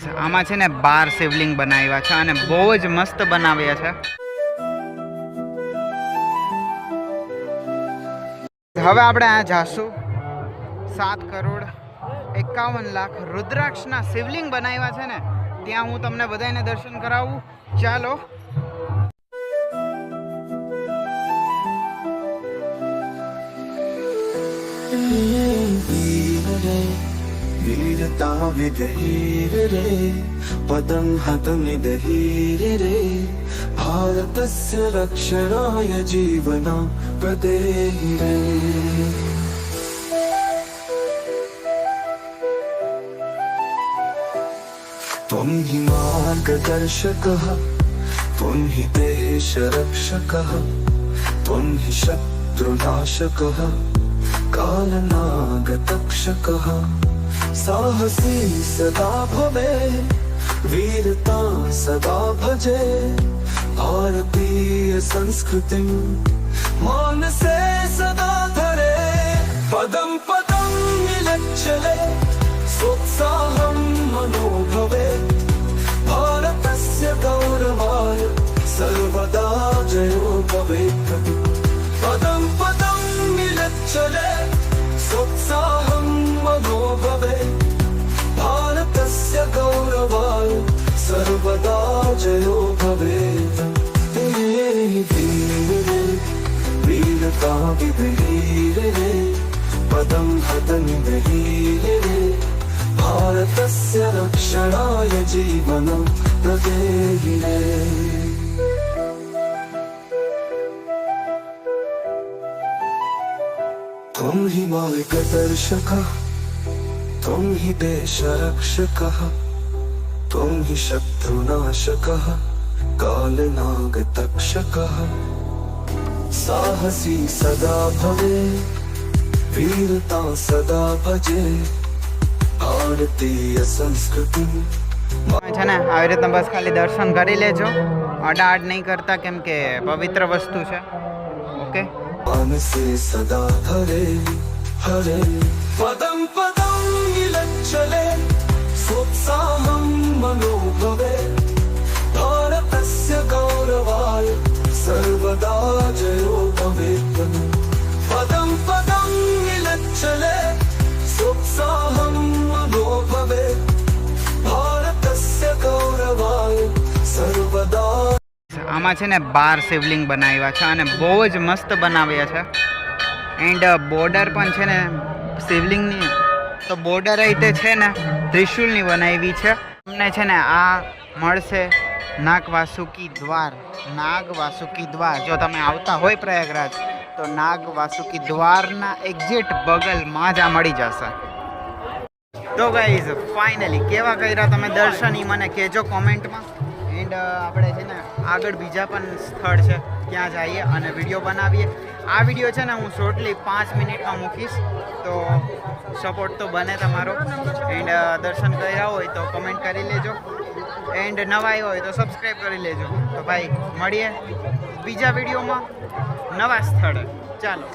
આમાં છે ને બાર શિવલિંગ બનાવ્યા છે અને બહુ જ મસ્ત બનાવ્યા છે. હવે આપણે આ જાશું સાત કરોડ, એકાવન લાખ રુદ્રાક્ષના શિવલિંગ બનાવ્યા છે ને, ત્યાં હું તમને બધાને દર્શન કરાવું. ચાલો. वीररे वीरताविदहीररे पदं हतमिदहीररे भारतस्य रक्षणाय जीवनं प्रदेहिरे त्वं हि मार्गदर्शकः त्वं हि देशरक्षकः त्वं हि शत्रुनाशकः कालनागतक्षकः સાહસી સદા ભવે વીરતા સદા ભજે ભારતીય સંસ્કૃતિ માનસે સદા ધરે પદમ પદમ નિલક્ષલે સોત્સાહમ મનોભવે ભારતસ્ય ગૌરવાય સર્વદા જયો ભવે सर्वदा जयो भवेत् वीरे वीरता विधीरे पदं हतनिधीरे भारतस्य रक्षणाय जीवनं प्रदेहिरे त्वं हि मार्गदर्शकः त्वं हि देशरक्षकः त्वं हि शत्रुनाशकः कालनागतक्षकः साहसी सदा भवे वीरता सदा भजे भारतीय संस्कृति છે ને આવી રીતના બસ ખાલી દર્શન કરી લેજો અડાડ નહીં કરતા કેમ કે પવિત્ર વસ્તુ છે ઓકે मानसे सदा हरे हरे पदं पदं विलक्षले सोत्साहं આમાં છે ને બાર શિવલિંગ બનાવ્યા છે અને બહુ જ મસ્ત બનાવ્યા છે. એન્ડ બોર્ડર પણ છે ને શિવલિંગની. તો બોર્ડર રીતે છે ને ત્રિશુલની બનાવી છે. તમને છે ને આ મળશે નાગ વાસુકી દ્વાર. નાગ વાસુકી દ્વાર. જો તમે આવતા હોય પ્રયાગરાજ, તો નાગ વાસુકી દ્વારના એક્ઝેક્ટ બગલમાં જ આ મળી જશે. તો ગાઈઝ ફાઇનલી કેવા કર્યા તમે? દર્શન એ મને કહેજો કોમેન્ટમાં એન્ડ આપણે છે ને આગળ બીજા પણ સ્થળ છે, ત્યાં જઈએ અને વીડિયો બનાવીએ. આ વીડિયો છે ને હું શોર્ટલી પાંચ મિનિટમાં મૂકીશ, તો સપોર્ટ તો બને તમારો. એન્ડ દર્શન કર્યા હોય તો કમેન્ટ કરી લેજો. એન્ડ નવાઈ હોય તો સબસ્ક્રાઈબ કરી લેજો. તો ભાઈ, મળીએ બીજા વિડીયોમાં નવા સ્થળે. ચાલો.